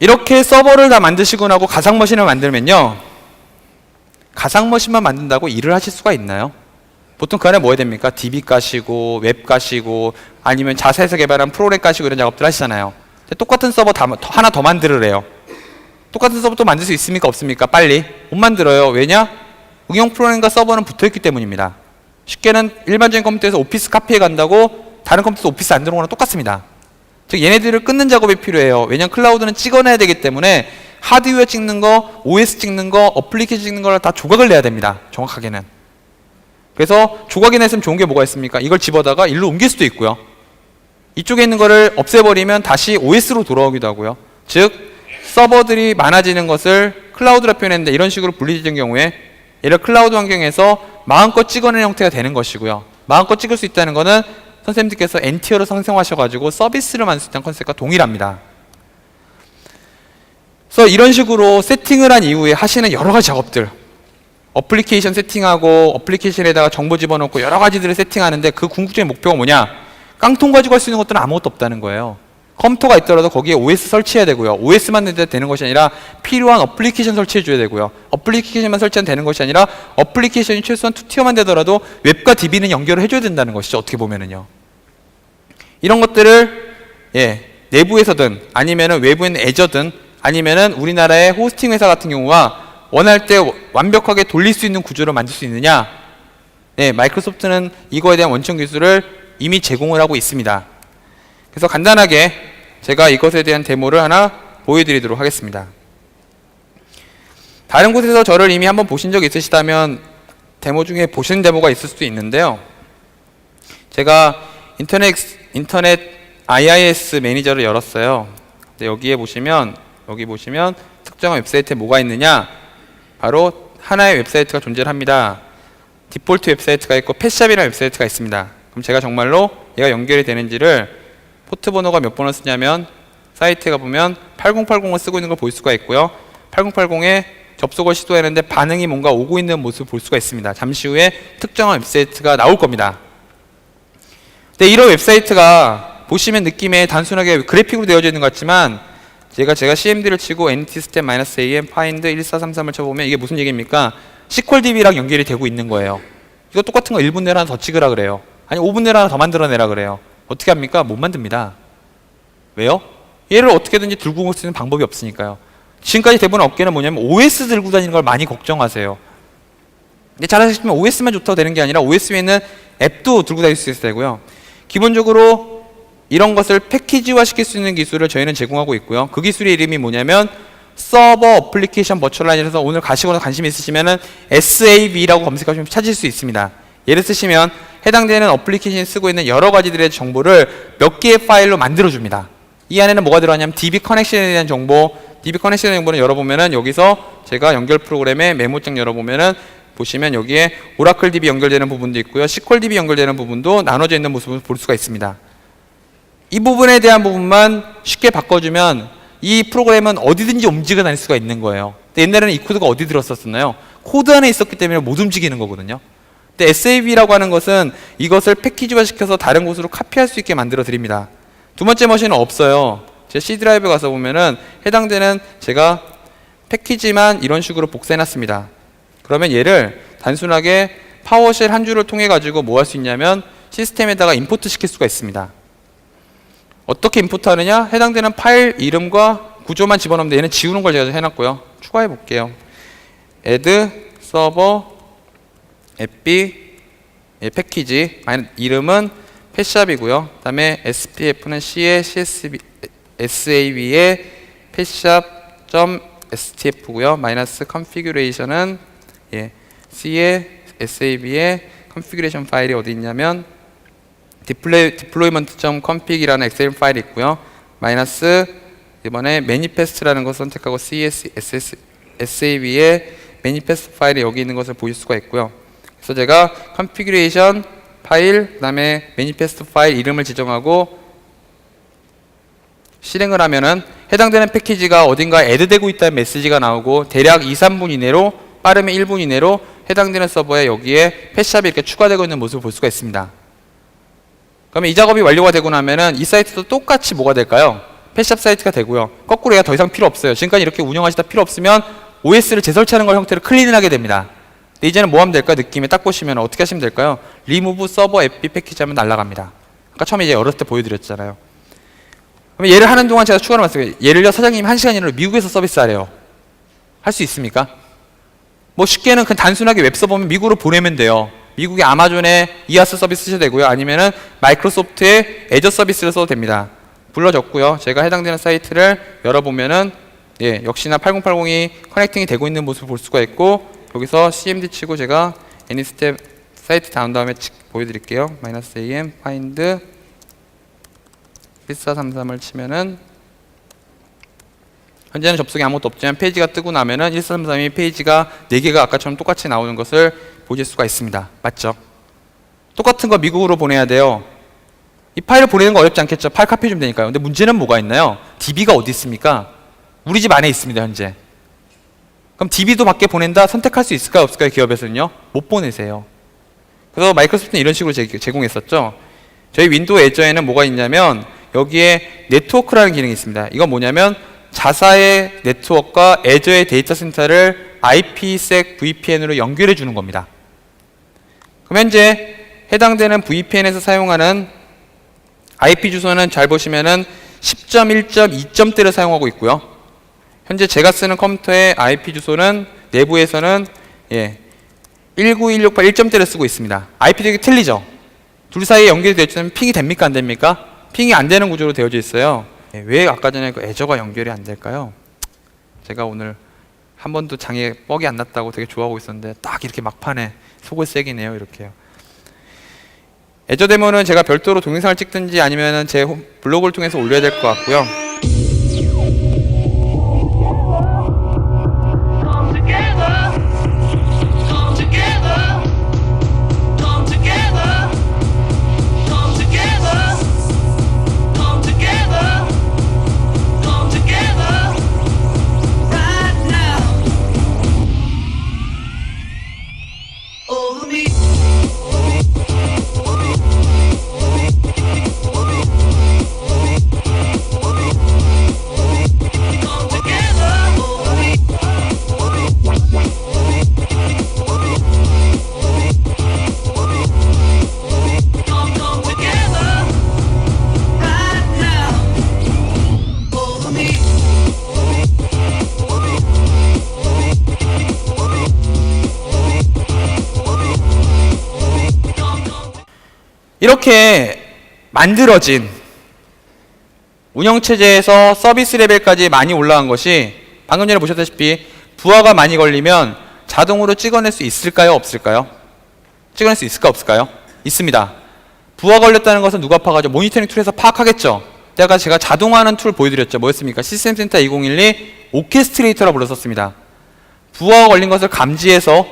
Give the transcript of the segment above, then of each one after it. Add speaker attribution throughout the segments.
Speaker 1: 이렇게 서버를 다 만드시고 나고 가상 머신을 만들면요. 가상 머신만 만든다고 일을 하실 수가 있나요? 보통 그 안에 뭐 해야 됩니까? DB 까시고 웹 까시고 아니면 자사에서 개발한 프로그램 까시고 이런 작업들 하시잖아요. 똑같은 서버 다, 더- 하나 더 만들으래요. 똑같은 서버 또 만들 수 있습니까? 없습니까? 빨리. 못 만들어요. 왜냐? 응용 프로그램과 서버는 붙어 있기 때문입니다. 쉽게는 일반적인 컴퓨터에서 오피스 카피해 간다고 다른 컴퓨터에서 오피스 안 들어오는 거랑 똑같습니다. 즉 얘네들을 끊는 작업이 필요해요. 왜냐면 클라우드는 찍어내야 되기 때문에 하드웨어 찍는 거, OS 찍는 거, 어플리케이션 찍는 걸다 조각을 내야 됩니다. 정확하게는. 그래서 조각이 냈으면 좋은 게 뭐가 있습니까? 이걸 집어다가 일로 옮길 수도 있고요. 이쪽에 있는 거를 없애버리면 다시 OS로 돌아오기도 하고요. 즉 서버들이 많아지는 것을 클라우드라 표현했는데 이런 식으로 분리되는 경우에 들어 클라우드 환경에서 마음껏 찍어내는 형태가 되는 것이고요. 마음껏 찍을 수 있다는 것은 선생님들께서 엔티어를 상생하셔가지고 서비스를 만들 수 있다는 컨셉과 동일합니다. 그래서 이런 식으로 세팅을 한 이후에 하시는 여러 가지 작업들 어플리케이션 세팅하고 어플리케이션에다가 정보 집어넣고 여러 가지들을 세팅하는데 그 궁극적인 목표가 뭐냐? 깡통 가지고 할 수 있는 것들은 아무것도 없다는 거예요. 컴퓨터가 있더라도 거기에 OS 설치해야 되고요. OS만 되는 것이 아니라 필요한 어플리케이션 설치해 줘야 되고요. 어플리케이션만 설치하면 되는 것이 아니라 어플리케이션이 최소한 2티어만 되더라도 웹과 DB는 연결을 해줘야 된다는 것이죠. 어떻게 보면은요. 이런 것들을 예, 내부에서든 아니면은 있는 애저든 아니면은 우리나라의 호스팅 회사 같은 경우가 원할 때 완벽하게 돌릴 수 있는 구조를 만들 수 있느냐? 네, 마이크로소프트는 이거에 대한 원천 기술을 이미 제공을 하고 있습니다. 그래서 간단하게 제가 이것에 대한 데모를 하나 보여드리도록 하겠습니다. 다른 곳에서 저를 이미 한번 보신 적 있으시다면 데모 중에 보신 데모가 있을 수도 있는데요. 제가 인터넷 인터넷 IIS 매니저를 열었어요. 여기에 보시면 여기 보시면 특정한 웹사이트에 뭐가 있느냐? 바로 하나의 웹사이트가 존재합니다. 디폴트 웹사이트가 있고 펫샵이라는 웹사이트가 있습니다. 그럼 제가 정말로 얘가 연결이 되는지를 포트 번호가 몇 번을 쓰냐면 사이트에 가보면 8080을 쓰고 있는 걸 볼 수가 있고요. 8080에 접속을 시도했는데 반응이 뭔가 오고 있는 모습을 볼 수가 있습니다. 잠시 후에 특정한 웹사이트가 나올 겁니다. 근데 이런 웹사이트가 보시면 느낌에 단순하게 그래픽으로 되어져 있는 것 같지만 제가 제가 CMD를 치고 NTSTEM-AM find 1433을 쳐보면 이게 무슨 얘기입니까? SQLDB랑 연결이 되고 있는 거예요. 이거 똑같은 거 1분 내로 하나 더 찍으라 그래요. 아니 5분 내로 하나 더 만들어내라 그래요. 어떻게 합니까? 못 만듭니다. 왜요? 얘를 어떻게든지 들고 올 수 있는 방법이 없으니까요. 지금까지 대부분 업계는 뭐냐면 OS 들고 다니는 걸 많이 걱정하세요. 근데 잘 아시지만 OS만 좋다고 되는 게 아니라 OS 외에는 앱도 들고 다닐 수 있어야 되고요. 기본적으로 이런 것을 패키지화 시킬 수 있는 기술을 저희는 제공하고 있고요. 그 기술의 이름이 뭐냐면 서버 어플리케이션 버추얼라이저에서 오늘 가시거나 관심 있으시면은 SAV라고 검색하시면 찾을 수 있습니다. 예를 쓰시면 해당되는 어플리케이션이 쓰고 있는 여러 가지들의 정보를 몇 개의 파일로 만들어 줍니다. 이 안에는 뭐가 들어가냐면 DB 커넥션에 대한 정보, DB 커넥션 정보는 열어보면은 여기서 제가 연결 프로그램의 메모장 열어보면은 보시면 여기에 오라클 DB 연결되는 부분도 있고요. SQL DB 연결되는 부분도 나눠져 있는 모습을 볼 수가 있습니다. 이 부분에 대한 부분만 쉽게 바꿔주면 이 프로그램은 어디든지 움직여 다닐 수가 있는 거예요. 옛날에는 이 코드가 어디 들었었나요? 코드 안에 있었기 때문에 못 움직이는 거거든요. 근데 SAV라고 하는 것은 이것을 패키지화 시켜서 다른 곳으로 카피할 수 있게 만들어 드립니다. 두 번째 머신은 없어요. 제 C 드라이브 가서 보면은 해당되는 제가 패키지만 이런 식으로 복사해 놨습니다. 그러면 얘를 단순하게 파워쉘 한 줄을 통해 가지고 뭐 할 수 있냐면 시스템에다가 임포트 시킬 수가 있습니다. 어떻게 임포트 하느냐? 해당되는 파일 이름과 구조만 집어넣으면 돼. 얘는 지우는 걸 제가 해놨고요. 추가해 볼게요. add 서 버 fb 예, 패키지 이름은 펫샵이고요. 그다음에 spf는 c의 csv sav의 펫샵.stf고요. 마이너스 configuration은 예, c의 sav의 configuration 파일이 어디 있냐면 디플레이, deployment.config이라는 엑셀 파일이 있고요. 마이너스 이번에 manifest라는 것을 선택하고 cs ss sav의 manifest 파일이 여기 있는 것을 보실 수가 있고요. 그래서 제가 configuration 파일 그 다음에 manifest 파일 이름을 지정하고 실행을 하면은 해당되는 패키지가 어딘가에 애드되고 있다는 메시지가 나오고 대략 2, 3분 이내로 빠르면 1분 이내로 해당되는 서버에 여기에 펫샵이 이렇게 추가되고 있는 모습을 볼 수가 있습니다. 그러면 이 작업이 완료가 되고 나면은 이 사이트도 똑같이 뭐가 될까요? 패샵 사이트가 되고요. 거꾸로 얘가 더 이상 필요 없어요. 지금까지 이렇게 운영하시다 필요 없으면 OS를 재설치하는 걸 형태로 클린을 하게 됩니다. 근데 이제는 뭐 하면 될까요? 느낌에 딱 보시면 어떻게 하시면 될까요? 리무브 서버 앱비 패키지 하면 날아갑니다. 아까 처음에 이제 열었을 때 보여드렸잖아요. 그럼 얘를 하는 동안 제가 추가로 말씀드릴게요. 예를요 사장님이 한 시간 이내로 미국에서 서비스하래요. 할 수 있습니까? 뭐 쉽게는 그냥 단순하게 웹 서버면 미국으로 보내면 돼요. 미국의 아마존의 이아스 서비스 쓰셔도 되고요. 아니면은 마이크로소프트의 애저 서비스를 써도 됩니다. 불러줬고요. 제가 해당되는 사이트를 열어보면은 예, 역시나 8080이 커넥팅이 되고 있는 모습을 볼 수가 있고 여기서 cmd 치고 제가 애니스텝 사이트 다운 다음에 치- 보여드릴게요. 마이너스 am find 1433을 치면은 현재는 접속이 아무것도 없지만 페이지가 뜨고 나면은 1433이 페이지가 4개가 아까처럼 똑같이 나오는 것을 보실 수가 있습니다. 맞죠? 똑같은 거 미국으로 보내야 돼요. 이 파일을 보내는 거 어렵지 않겠죠? 파일 카피 좀 되니까요. 근데 문제는 뭐가 있나요? DB가 어디 있습니까? 우리 집 안에 있습니다, 현재. 그럼 DB도 밖에 보낸다? 선택할 수 있을까요? 없을까요? 기업에서는요? 못 보내세요. 그래서 마이크로소프트는 이런 식으로 제- 제공했었죠. 저희 윈도우 애저에는 뭐가 있냐면 여기에 네트워크라는 기능이 있습니다. 이건 뭐냐면 자사의 네트워크와 애저의 데이터 센터를 IPsec VPN으로 연결해 주는 겁니다. 그럼 현재 해당되는 VPN에서 사용하는 IP 주소는 잘 보시면은 10.1.2점대를 사용하고 있고요. 현재 제가 쓰는 컴퓨터의 IP 주소는 내부에서는 예, 19168 1점대를 쓰고 있습니다. IP 되게 틀리죠? 둘 사이에 연결이 되어있으면 핑이 됩니까 안 됩니까? 핑이 안 되는 구조로 되어져 있어요. 예, 왜 아까 전에 그 애저가 연결이 안 될까요? 제가 오늘 한 번도 장에 뻑이 안 났다고 되게 좋아하고 있었는데 딱 이렇게 막판에 속을 새기네요 이렇게요. 애저 데모는 제가 별도로 동영상을 찍든지 아니면 제 홈- 블로그를 통해서 올려야 될 것 같고요. 이렇게 만들어진 운영체제에서 서비스 레벨까지 많이 올라간 것이 방금 전에 보셨다시피 부하가 많이 걸리면 자동으로 찍어낼 수 있을까요? 없을까요? 찍어낼 수 있을까? 없을까요? 있습니다. 부하 걸렸다는 것은 누가 파악하죠? 모니터링 툴에서 파악하겠죠? 때가 제가 자동화하는 툴 보여드렸죠. 뭐였습니까? 시스템 센터 2012 오케스트레이터라 불렀었습니다. 부하가 걸린 것을 감지해서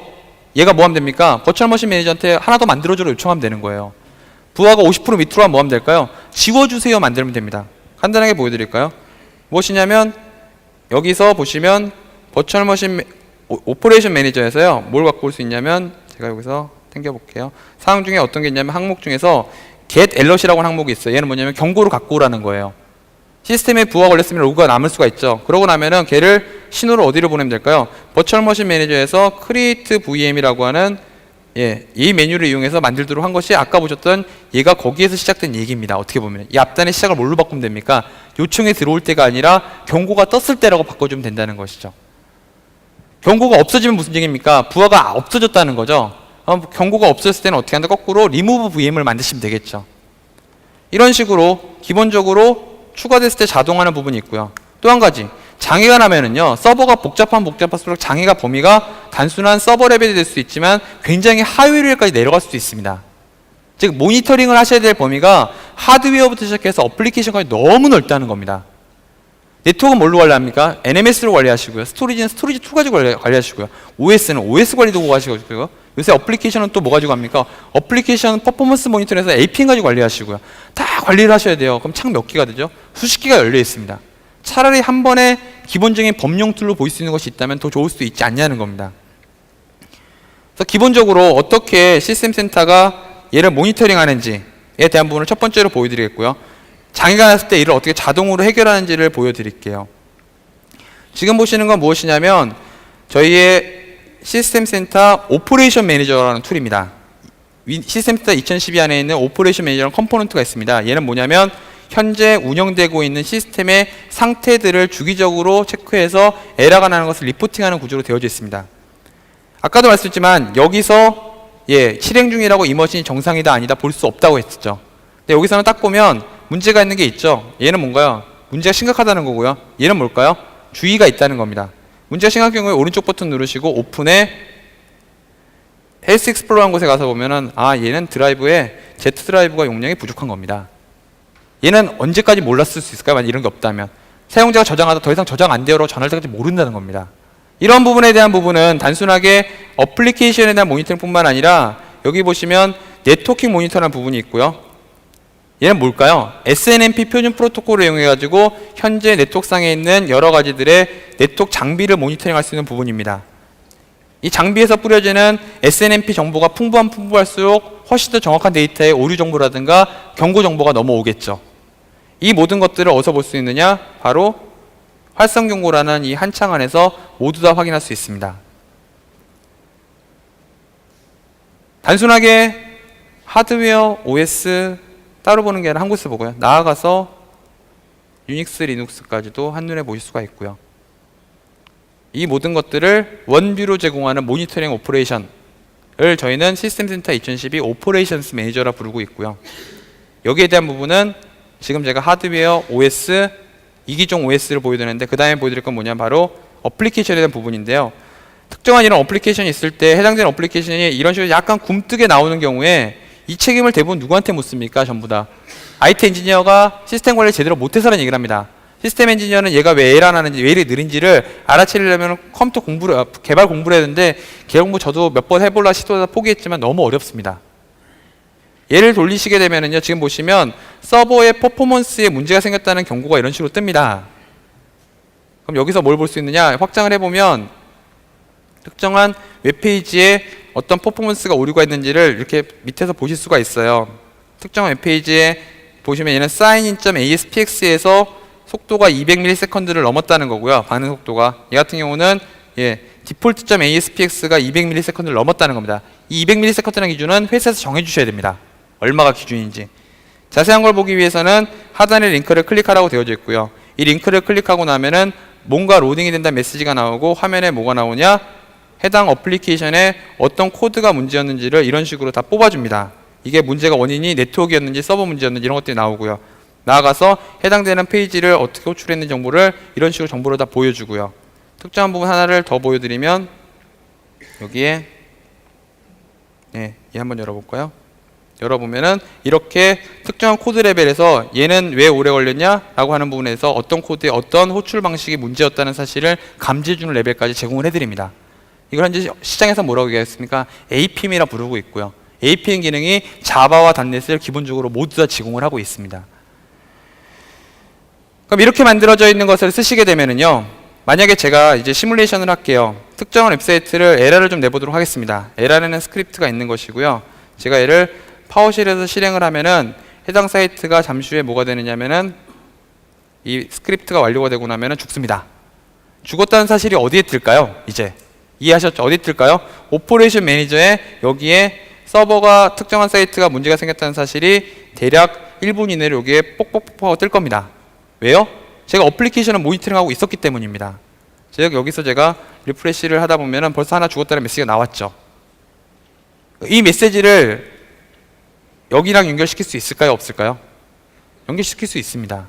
Speaker 1: 얘가 뭐 하면 됩니까? 버추얼 머신 매니저한테 하나 더 만들어주라 요청하면 되는 거예요. 부하가 50% 밑으로 하면 뭐 하면 될까요? 지워주세요 만들면 됩니다. 간단하게 보여드릴까요? 무엇이냐면 여기서 보시면 버추얼 머신 오퍼레이션 매니저에서요 뭘 갖고 올 수 있냐면 제가 여기서 당겨 볼게요. 사항 중에 어떤 게 있냐면 항목 중에서 get alert이라고 하는 항목이 있어요. 얘는 뭐냐면 경고를 갖고 오라는 거예요. 시스템에 부하가 걸렸으면 로그가 남을 수가 있죠. 그러고 나면은 걔를 신호를 어디로 보내면 될까요? 버추얼 머신 매니저에서 create VM이라고 하는 예, 이 메뉴를 이용해서 만들도록 한 것이 아까 보셨던 얘가 거기에서 시작된 얘기입니다. 어떻게 보면 이 앞단의 시작을 뭘로 바꾸면 됩니까? 요청이 들어올 때가 아니라 경고가 떴을 때라고 바꿔주면 된다는 것이죠. 경고가 없어지면 무슨 얘기입니까? 부하가 없어졌다는 거죠. 어, 경고가 없어졌을 때는 어떻게 한다? 거꾸로 remove VM을 만드시면 되겠죠. 이런 식으로 기본적으로 추가됐을 때 자동화하는 부분이 있고요. 또 한 가지 장애가 나면은요 서버가 복잡한 복잡할수록 장애가 범위가 단순한 서버 레벨이 될 수 있지만 굉장히 하위 레벨까지 내려갈 수도 있습니다. 즉 모니터링을 하셔야 될 범위가 하드웨어부터 시작해서 어플리케이션까지 너무 넓다는 겁니다. 네트워크는 뭘로 관리합니까? NMS로 관리하시고요. 스토리지는 스토리지 2 가지고 관리, 관리하시고요. OS는 OS 관리 도구 가지고요. 요새 어플리케이션은 또 뭐 가지고 합니까? 어플리케이션 퍼포먼스 모니터에서 APN 가지고 관리하시고요. 다 관리를 하셔야 돼요. 그럼 창 몇 개가 되죠? 수십 개가 열려 있습니다. 차라리 한 번에 기본적인 법령 툴로 보일 수 있는 것이 있다면 더 좋을 수도 있지 않냐는 겁니다. 그래서 기본적으로 어떻게 시스템 센터가 얘를 모니터링 하는지에 대한 부분을 첫 번째로 보여드리겠고요. 장애가 났을 때 이를 어떻게 자동으로 해결하는지를 보여드릴게요. 지금 보시는 건 무엇이냐면 저희의 시스템 센터 오퍼레이션 매니저라는 툴입니다. 위- 시스템 센터 2012 안에 있는 오퍼레이션 매니저라는 컴포넌트가 있습니다. 얘는 뭐냐면 현재 운영되고 있는 시스템의 상태들을 주기적으로 체크해서 에러가 나는 것을 리포팅하는 구조로 되어져 있습니다. 아까도 말씀드렸지만 여기서 예 실행 중이라고 이 머신이 정상이다 아니다 볼 수 없다고 했었죠. 근데 여기서는 딱 보면 문제가 있는 게 있죠. 얘는 뭔가요? 문제가 심각하다는 거고요. 얘는 뭘까요? 주의가 있다는 겁니다. 문제가 심각한 경우에 오른쪽 버튼 누르시고 오픈에 헬스 익스플로러한 곳에 가서 보면은 아 얘는 드라이브에 Z 드라이브가 용량이 부족한 겁니다. 얘는 언제까지 몰랐을 수 있을까요? 만약 이런 게 없다면 사용자가 저장하다 더 이상 저장 안 되어로 전할 때까지 모른다는 겁니다. 이런 부분에 대한 부분은 단순하게 어플리케이션에 대한 모니터링뿐만 아니라 여기 보시면 네트워킹 모니터라는 부분이 있고요. 얘는 뭘까요? SNMP 표준 프로토콜을 이용해 가지고 현재 네트워크상에 있는 여러 가지들의 네트워크 장비를 모니터링할 수 있는 부분입니다. 이 장비에서 뿌려지는 SNMP 정보가 풍부한 풍부할수록 훨씬 더 정확한 데이터의 오류 정보라든가 경고 정보가 넘어오겠죠. 이 모든 것들을 어디서 볼 수 있느냐? 바로 활성 경고라는 이 한창 안에서 모두 다 확인할 수 있습니다. 단순하게 하드웨어, OS 따로 보는 게 아니라 한 곳에서 보고요. 나아가서 유닉스, 리눅스까지도 한눈에 보실 수가 있고요. 이 모든 것들을 원뷰로 제공하는 모니터링 오퍼레이션을 저희는 시스템 센터 2012 오퍼레이션스 매니저라 부르고 있고요. 여기에 대한 부분은 지금 제가 하드웨어, OS, 이기종 OS를 보여드렸는데 그 다음에 보여드릴 건 뭐냐면 바로 어플리케이션에 대한 부분인데요. 특정한 이런 어플리케이션이 있을 때 해당되는 어플리케이션이 이런 식으로 약간 굼뜨게 나오는 경우에 이 책임을 대부분 누구한테 묻습니까? 전부 다. IT 엔지니어가 시스템 관리를 제대로 못해서라는 얘기를 합니다. 시스템 엔지니어는 얘가 왜 에러 나는지 왜 이리 느린지를 알아채려면 컴퓨터 공부를 아, 개발 공부를 해야 되는데 개발 공부 저도 몇 번 해볼라 시도하다 포기했지만 너무 어렵습니다. 얘를 돌리시게 되면은요 지금 보시면 서버의 퍼포먼스에 문제가 생겼다는 경고가 이런 식으로 뜹니다. 그럼 여기서 뭘 볼 수 있느냐 확장을 해보면 특정한 웹페이지에 어떤 퍼포먼스가 오류가 있는지를 이렇게 밑에서 보실 수가 있어요. 특정한 웹페이지에 보시면 얘는 signin.aspx에서 속도가 200ms를 넘었다는 거고요. 반응 속도가. 얘 같은 경우는 예, default.aspx가 200ms를 넘었다는 겁니다. 이 200ms라는 기준은 회사에서 정해 주셔야 됩니다. 얼마가 기준인지. 자세한 걸 보기 위해서는 하단에 링크를 클릭하라고 되어져 있고요. 이 링크를 클릭하고 나면은 뭔가 로딩이 된다는 메시지가 나오고 화면에 뭐가 나오냐? 해당 어플리케이션에 어떤 코드가 문제였는지를 이런 식으로 다 뽑아줍니다. 이게 문제가 원인이 네트워크였는지 서버 문제였는지 이런 것들이 나오고요. 나아가서 해당되는 페이지를 어떻게 호출했는지 정보를 이런 식으로 정보를 다 보여주고요. 특정한 부분 하나를 더 보여드리면 여기에 네, 얘 한번 열어볼까요? 열어보면은 이렇게 특정한 코드 레벨에서 얘는 왜 오래 걸렸냐 라고 하는 부분에서 어떤 코드의 어떤 호출 방식이 문제였다는 사실을 감지해주는 레벨까지 제공을 해드립니다. 이걸 현재 시장에서 뭐라고 얘기했습니까? APM이라 부르고 있고요. APM 기능이 자바와 단넷을 기본적으로 모두 다 제공을 하고 있습니다. 그럼 이렇게 만들어져 있는 것을 쓰시게 되면은요. 만약에 제가 이제 시뮬레이션을 할게요. 특정한 웹사이트를 에러를 좀 내보도록 하겠습니다. 에러라는 스크립트가 있는 것이고요. 제가 얘를 파워쉘에서 실행을 하면은 해당 사이트가 잠시 후에 뭐가 되느냐면은 이 스크립트가 완료가 되고 나면은 죽습니다. 죽었다는 사실이 어디에 뜰까요? 이제 이해하셨죠? 어디 뜰까요? 오퍼레이션 매니저에 여기에 서버가 특정한 사이트가 문제가 생겼다는 사실이 대략 1분 이내로 여기에 뽁뽁뽁 뜰 겁니다. 왜요? 제가 어플리케이션을 모니터링하고 있었기 때문입니다. 제가 여기서 제가 리프레시를 하다 보면은 벌써 하나 죽었다는 메시지가 나왔죠. 이 메시지를 여기랑 연결시킬 수 있을까요? 없을까요? 연결시킬 수 있습니다.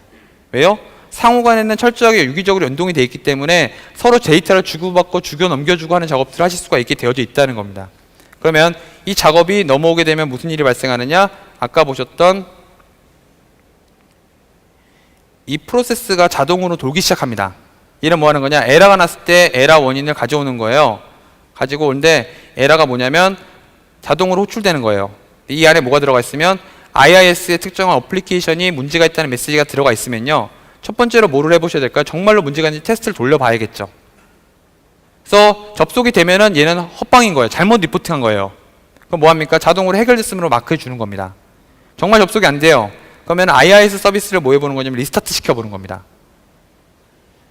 Speaker 1: 왜요? 상호간에는 철저하게 유기적으로 연동이 되어 있기 때문에 서로 데이터를 주고받고 주겨 넘겨주고 하는 작업들을 하실 수가 있게 되어져 있다는 겁니다. 그러면 이 작업이 넘어오게 되면 무슨 일이 발생하느냐? 아까 보셨던 이 프로세스가 자동으로 돌기 시작합니다. 얘는 뭐 하는 거냐? 에러가 났을 때 에러 원인을 가져오는 거예요. 가지고 오는데 에러가 뭐냐면 자동으로 호출되는 거예요. 이 안에 뭐가 들어가 있으면 IIS의 특정한 어플리케이션이 문제가 있다는 메시지가 들어가 있으면요. 첫 번째로 뭐를 해보셔야 될까요? 정말로 문제가 있는지 테스트를 돌려봐야겠죠. 그래서 접속이 되면은 얘는 헛방인 거예요. 잘못 리포팅한 거예요. 그럼 뭐합니까? 자동으로 해결됐음으로 마크해 주는 겁니다. 정말 접속이 안 돼요. 그러면 IIS 서비스를 뭐 해보는 거냐면 리스타트 시켜보는 겁니다.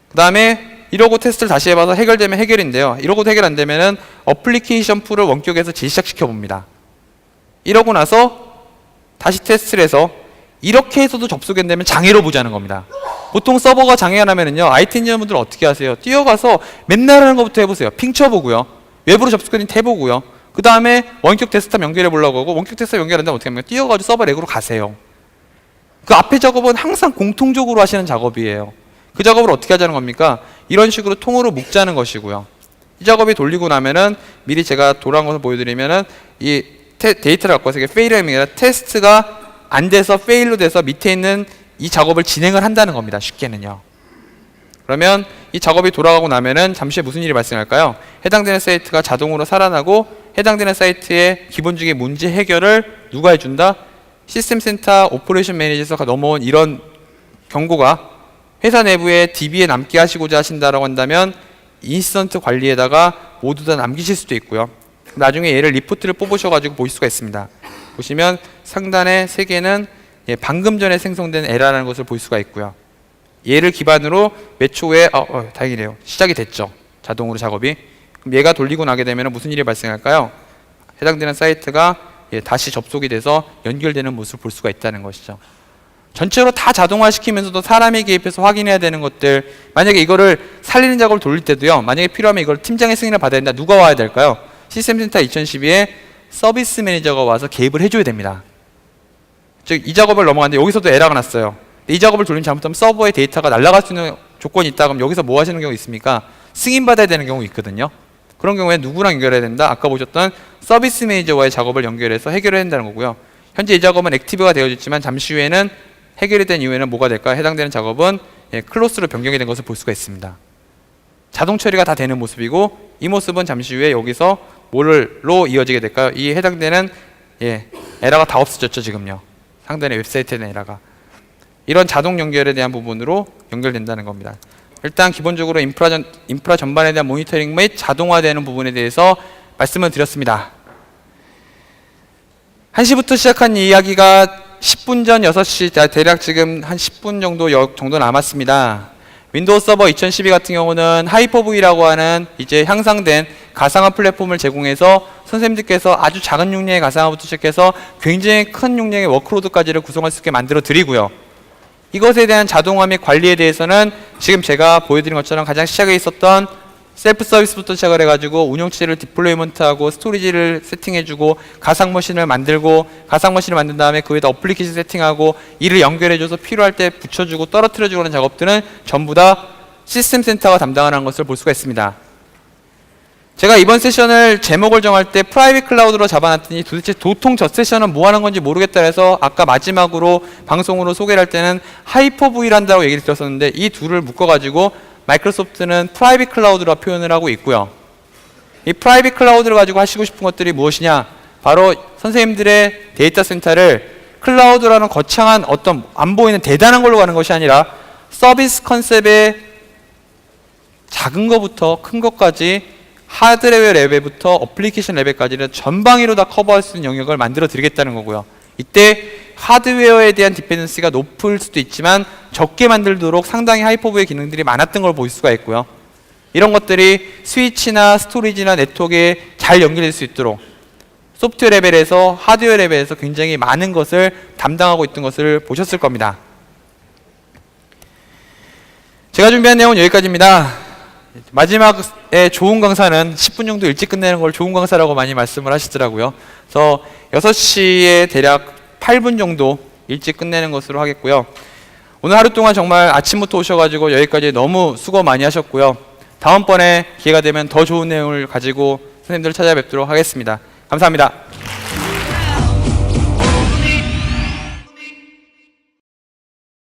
Speaker 1: 그 다음에 이러고 테스트를 다시 해봐서 해결되면 해결인데요. 이러고도 해결 안 되면은 어플리케이션 풀을 원격에서 재시작시켜 봅니다. 이러고 나서 다시 테스트를 해서 이렇게 해서도 접속이 안 되면 장애로 보자는 겁니다. 보통 서버가 장애가 나면은요, IT 인재분들은 어떻게 하세요? 뛰어가서 맨날 하는 것부터 해보세요. 핑 쳐보고요. 외부로 접속했는지 해보고요. 그 다음에 원격 데스크탑 연결해 보려고 하고, 원격 데스크탑 연결 안 되면 어떻게 하면 뛰어가지고 서버 렉으로 가세요. 그 앞에 작업은 항상 공통적으로 하시는 작업이에요. 그 작업을 어떻게 하자는 겁니까? 이런 식으로 통으로 묶자는 것이고요. 이 작업이 돌리고 나면은 미리 제가 돌아온 것을 보여드리면은 이 테- 데이터를 갖고 와서 이게 페일이 아니라 테스트가 안 돼서 페일로 돼서 밑에 있는 이 작업을 진행을 한다는 겁니다. 쉽게는요. 그러면 이 작업이 돌아가고 나면은 잠시 무슨 일이 발생할까요? 해당되는 사이트가 자동으로 살아나고 해당되는 사이트의 기본적인 문제 해결을 누가 해준다? 시스템 센터 오퍼레이션 매니저에서 넘어온 이런 경고가 회사 내부에 DB에 남게 하시고자 하신다라고 한다면 인시던트 관리에다가 모두 다 남기실 수도 있고요. 나중에 얘를 리포트를 뽑으셔가지고 보실 수가 있습니다. 보시면 상단에 세 개는 예, 방금 전에 생성된 에러라는 것을 볼 수가 있고요. 얘를 기반으로 몇 초에 어, 어, 다행이네요. 시작이 됐죠. 자동으로 작업이. 그럼 얘가 돌리고 나게 되면 무슨 일이 발생할까요? 해당되는 사이트가 예, 다시 접속이 돼서 연결되는 모습을 볼 수가 있다는 것이죠. 전체로 다 자동화시키면서도 사람이 개입해서 확인해야 되는 것들 만약에 이거를 살리는 작업을 돌릴 때도요 만약에 필요하면 이걸 팀장의 승인을 받아야 된다 누가 와야 될까요 시스템센터 2012에 서비스 매니저가 와서 개입을 해줘야 됩니다. 즉 이 작업을 넘어갔는데 여기서도 에러가 났어요. 이 작업을 돌리면 잘못하면 서버의 데이터가 날아갈 수 있는 조건이 있다. 그럼 여기서 뭐 하시는 경우 있습니까? 승인 받아야 되는 경우 있거든요. 그런 경우에 누구랑 연결해야 된다? 아까 보셨던 서비스 매니저와의 작업을 연결해서 해결해야 된다는 거고요. 현재 이 작업은 액티브가 되어졌지만 잠시 후에는 해결이 된 이후에는 뭐가 될까? 해당되는 작업은 예, 클로스로 변경이 된 것을 볼 수가 있습니다. 자동 처리가 다 되는 모습이고 이 모습은 잠시 후에 여기서 뭘로 이어지게 될까요? 이 해당되는 예, 에러가 다 없어졌죠 지금요. 상단의 웹사이트에 대한 에러가 이런 자동 연결에 대한 부분으로 연결된다는 겁니다. 일단 기본적으로 인프라 전, 인프라 전반에 대한 모니터링 및 자동화되는 부분에 대해서 말씀을 드렸습니다. 1시부터 시작한 이 이야기가 10분 전 6시, 자, 대략 지금 한 10분 정도, 여- 정도 남았습니다. 윈도우 서버 2012 같은 경우는 하이퍼V라고 하는 이제 향상된 가상화 플랫폼을 제공해서 선생님들께서 아주 작은 용량의 가상화부터 시작해서 굉장히 큰 용량의 워크로드까지를 구성할 수 있게 만들어 드리고요. 이것에 대한 자동화 및 관리에 대해서는 지금 제가 보여드린 것처럼 가장 시작에 있었던 셀프 서비스부터 시작을 해가지고 운영체를 디플로이먼트하고 스토리지를 세팅해주고 가상 머신을 만들고 가상 머신을 만든 다음에 그 위에다 어플리케이션 세팅하고 이를 연결해줘서 필요할 때 붙여주고 떨어뜨려주고 하는 작업들은 전부 다 시스템 센터가 담당하는 것을 볼 수가 있습니다. 제가 이번 세션을 제목을 정할 때 프라이빗 클라우드로 잡아놨더니 도대체 도통 저 세션은 뭐 하는 건지 모르겠다 해서 아까 마지막으로 방송으로 소개를 할 때는 하이퍼V를 한다고 얘기를 드렸었는데 이 둘을 묶어가지고 마이크로소프트는 프라이빗 클라우드로 표현을 하고 있고요. 이 프라이빗 클라우드를 가지고 하시고 싶은 것들이 무엇이냐? 바로 선생님들의 데이터 센터를 클라우드라는 거창한 어떤 안 보이는 대단한 걸로 가는 것이 아니라 서비스 컨셉의 작은 것부터 큰 것까지 하드웨어 레벨부터 어플리케이션 레벨까지는 전방위로 다 커버할 수 있는 영역을 만들어 드리겠다는 거고요. 이때 하드웨어에 대한 디펜던시가 높을 수도 있지만 적게 만들도록 상당히 하이퍼브의 기능들이 많았던 걸 볼 수가 있고요. 이런 것들이 스위치나 스토리지나 네트워크에 잘 연결될 수 있도록 소프트웨어 레벨에서 하드웨어 레벨에서 굉장히 많은 것을 담당하고 있던 것을 보셨을 겁니다. 제가 준비한 내용은 여기까지입니다. 마지막에 좋은 강사는 10분 정도 일찍 끝내는 걸 좋은 강사라고 많이 말씀을 하시더라고요. 그래서 6시에 대략 8분 정도 일찍 끝내는 것으로 하겠고요. 오늘 하루 동안 정말 아침부터 오셔가지고 여기까지 너무 수고 많이 하셨고요. 다음번에 기회가 되면 더 좋은 내용을 가지고 선생님들을 찾아뵙도록 하겠습니다. 감사합니다.